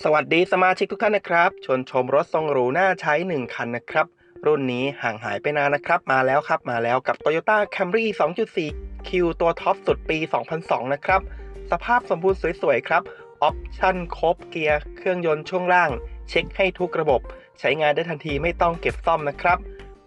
สวัสดีสมาชิกทุกท่านนะครับ ชวนชมรถทรงหรูน่าใช้ 1 คันนะครับ รุ่นนี้ห่างหายไปนานนะครับ มาแล้วครับมาแล้วกับ Toyota Camry 2.4 Q ตัวท็อปสุดปี 2002 นะครับ สภาพสมบูรณ์สวยๆ ครับ ออปชั่นครบเกียร์ เครื่องยนต์ช่วงล่าง เช็คให้ทุกระบบ ใช้งานได้ทันทีไม่ต้องเก็บซ่อมนะครับ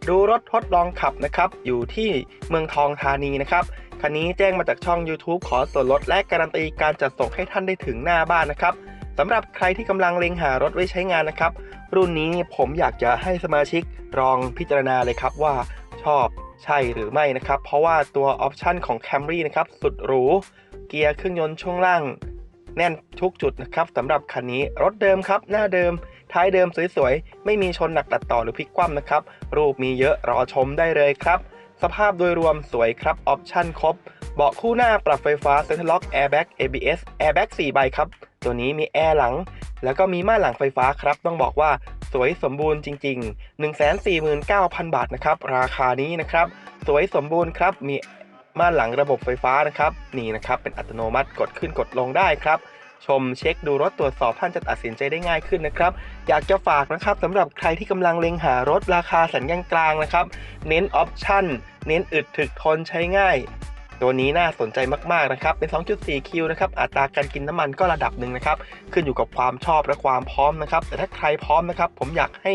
ดูรถทดลองขับนะครับ อยู่ที่เมืองทองธานีนะครับคันนี้แจ้งมาจากช่อง YouTube ขอส่วนลดและการันตีการจัดส่งให้ท่านได้ถึงหน้าบ้านนะครับ สำหรับใครที่กำลังเล็งหารถไว้ใช้งานนะครับ รุ่นนี้ผมอยากจะให้สมาชิกลองพิจารณาเลยครับว่าชอบใช่หรือไม่นะครับ เพราะว่าตัวออปชันของ Camry นะครับสุดหรู เกียร์เครื่องยนต์ช่วงล่าง แน่นทุกจุดนะครับสำหรับคันนี้รถเดิมครับ หน้าเดิม ท้ายเดิมสวยๆ ไม่มีชนหนักตัดต่อหรือพลิกคว่ำนะครับ รูปมีเยอะรอชมได้เลยครับ สภาพโดยรวมสวยครับออปชันครบเบาะคู่หน้าปรับไฟฟ้า c e n t r l Lock Airbag ABS Airbag 4ใบครับ ตัวนี้มีแอร์หลัง แล้วก็มีม่านหลังไฟฟ้าครับ ต้องบอกว่าสวยสมบูรณ์จริง ๆ 149,000 บาทนะครับ ราคานี้นะครับ สวยสมบูรณ์ครับ มีม่านหลังระบบไฟฟ้านะครับ นี่นะครับ เป็นอัตโนมัติกดขึ้นกดลงได้ครับ ชมเช็คดูรถตรวจสอบท่านจะตัดสินใจได้ง่ายขึ้นนะครับ อยากจะฝากนะครับสำหรับใครที่กำลังเล็งหารถราคาสัญญากลางนะครับ เน้นออปชั่น เน้นอึดถึกทนใช้ง่าย ตัวนี้น่าสนใจมากๆนะครับ เป็น 2.4 คิวนะครับ อัตราการกินน้ำมันก็ระดับหนึ่งนะครับ ขึ้นอยู่กับความชอบและความพร้อมนะครับ แต่ถ้าใครพร้อมนะครับ ผมอยากให้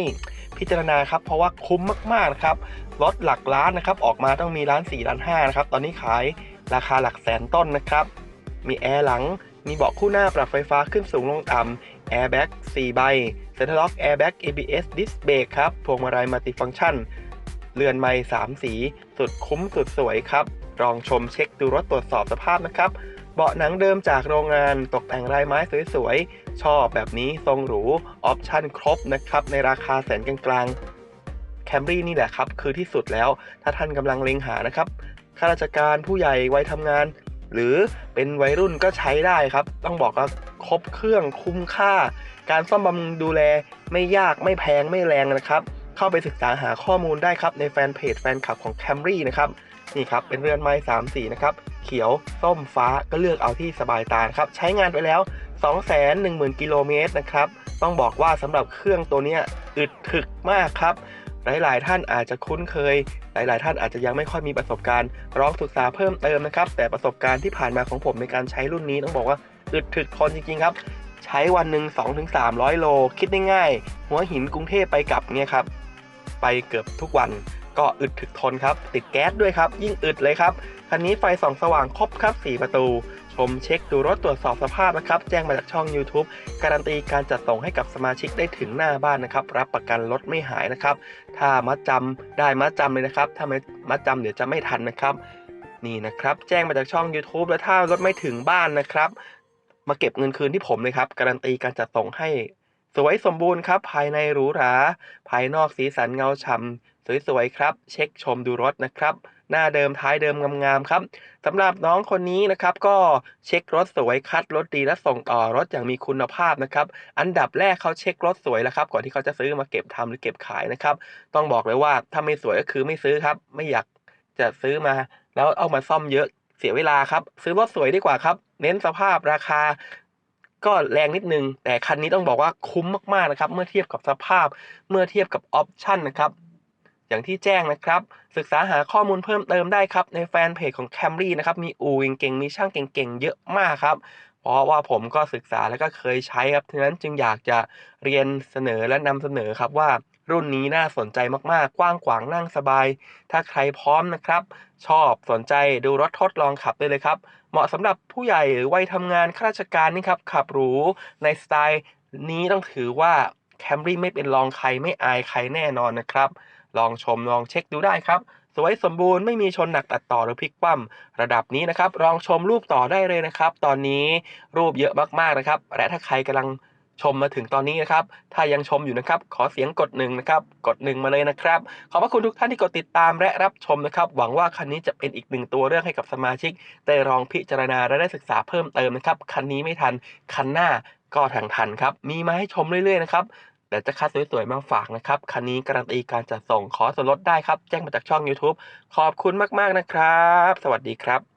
พิจารณาครับ เพราะว่าคุ้มมากๆนะครับ รถหลักล้านนะครับ ออกมาต้องมีล้าน4ล้าน5นะครับ ตอนนี้ขายราคาหลักแสนต้นนะครับ มีแอร์หลัง มีเบาะคู่หน้าปรับไฟฟ้าขึ้นสูงลงต่ำแอร์แบ็ก4ใบเซ็นทรัลล็อกแอร์แบ็ก ABS ดิสเบรกครับ พวงมาลัยมัลติฟังก์ชัน เรือนไม้3สี สุดคุ้มสุดสวยครับ ลองชมเช็คดูรถตรวจสอบสภาพนะครับ เบาะหนังเดิมจากโรงงานตกแต่งลายไม้สวยๆ ชอบแบบนี้ทรงหรู ออปชั่นครบนะครับ ในราคาแสนกลางๆแคมรี่นี่แหละครับ คือที่สุดแล้วถ้าท่านกำลังเล็งหานะครับข้าราชการผู้ใหญ่วัยทำงาน หรือเป็นวัยรุ่นก็ใช้ได้ครับ ต้องบอกว่าครบเครื่องคุ้มค่า การซ่อมบำรุงดูแลไม่ยากไม่แพงไม่แรงนะครับ เข้าไปศึกษาหาข้อมูลได้ครับในแฟนเพจแฟนคลับของ Camry นะครับ นี่ครับเป็นเรือนไม้3สีนะครับเขียวส้มฟ้าก็เลือกเอาที่สบายตาครับใช้งานไปแล้ว 210,000 กิโลเมตรนะครับต้องบอกว่าสำหรับเครื่องตัวนี้อึดถึกมากครับ หลายๆ ท่านอาจจะคุ้นเคย หลายๆ ท่านอาจจะยังไม่ค่อยมีประสบการณ์ลองศึกษาเพิ่มเติมนะครับ แต่ประสบการณ์ที่ผ่านมาของผมในการใช้รุ่นนี้ต้องบอกว่าอึดถึกทนจริงๆครับ ใช้วันหนึ่ง2-300 โล คิดง่ายหัวหินกรุงเทพไปกลับเนี่ยครับไปเกือบทุกวัน ก็อึดถึกทนครับ ติดแก๊สด้วยครับ ยิ่งอึดเลยครับ คันนี้ไฟส่องสว่างครบครับ 4 ประตู ชมเช็คดูรถตรวจสอบสภาพนะครับ แจ้งมาจากช่อง YouTube การันตีการจัดส่งให้กับสมาชิกได้ถึงหน้าบ้านนะครับ รับประกันรถไม่หายนะครับ ถ้ามัดจำได้มัดจำเลยนะครับ ถ้าไม่มัดจำเดี๋ยวจะไม่ทันนะครับ นี่นะครับ แจ้งมาจากช่อง YouTube แล้วถ้ารถไม่ถึงบ้านนะครับ มาเก็บเงินคืนที่ผมเลยครับ การันตีการจัดส่งให้ สวยสมบูรณ์ครับ ภายในหรูหรา ภายนอกสีสันเงาฉ่ำสวยๆครับ เช็คชมดูรถนะครับ หน้าเดิมท้ายเดิมงามๆครับสำหรับน้องคนนี้นะครับ ก็เช็ครถสวยคัดรถดีและส่งต่อรถอย่างมีคุณภาพนะครับ อันดับแรกเขาเช็ครถสวยแล้วครับ ก่อนที่เขาจะซื้อมาเก็บทำหรือเก็บขายนะครับ ต้องบอกเลยว่าถ้าไม่สวยก็คือไม่ซื้อครับ ไม่อยากจะซื้อมา แล้วเอามาซ่อมเยอะเสียเวลาครับ ซื้อรถสวยดีกว่าครับ เน้นสภาพราคา ก็แรงนิดนึง แต่คันนี้ต้องบอกว่าคุ้มมากๆนะครับ เมื่อเทียบกับสภาพ เมื่อเทียบกับออปชั่นนะครับ อย่างที่แจ้งนะครับ ศึกษาหาข้อมูลเพิ่มเติมได้ครับ ในแฟนเพจของ Camry นะครับ มีอูเก่งๆ มีช่างเก่งๆ เยอะมากครับ เพราะว่าผมก็ศึกษาแล้วก็เคยใช้ครับฉะนั้นจึงอยากจะเรียนเสนอและนำเสนอครับว่า รุ่นนี้น่าสนใจมากๆ กว้างขวางนั่งสบาย ถ้าใครพร้อมนะครับ ชอบสนใจดูรถทดลองขับได้เลยครับ เหมาะสำหรับผู้ใหญ่หรือวัยทำงานข้าราชการนี่ครับ ขับหรูในสไตล์นี้ต้องถือว่า Camry ไม่เป็นรองใครไม่อายใครแน่นอนนะครับ ลองชมลองเช็คดูได้ครับ สวยสมบูรณ์ไม่มีชนหนักตัดต่อหรือพลิกคว่ำระดับนี้นะครับลองชมรูปต่อได้เลยนะครับ ตอนนี้รูปเยอะมากๆนะครับ และถ้าใครกำลัง ชมมาถึงตอนนี้นะครับ ถ้ายังชมอยู่นะครับ ขอเสียงกดหนึ่งนะครับ กดหนึ่งมาเลยนะครับ ขอบพระคุณทุกท่านที่กดติดตามและรับชมนะครับ หวังว่าคันนี้จะเป็นอีกหนึ่งตัวเรื่องให้กับสมาชิก ได้ลองพิจารณาและได้ศึกษาเพิ่มเติมนะครับ คันนี้ไม่ทัน คันหน้าก็ทางทันครับ มีมาให้ชมเรื่อยๆนะครับเดี๋ยวจะคัดสวยๆมาฝากนะครับ คันนี้การันตีการจัดส่งขอส่วนลดได้ครับ แจ้งมาจากช่อง YouTube ขอบคุณมากๆนะครับ สวัสดีครับ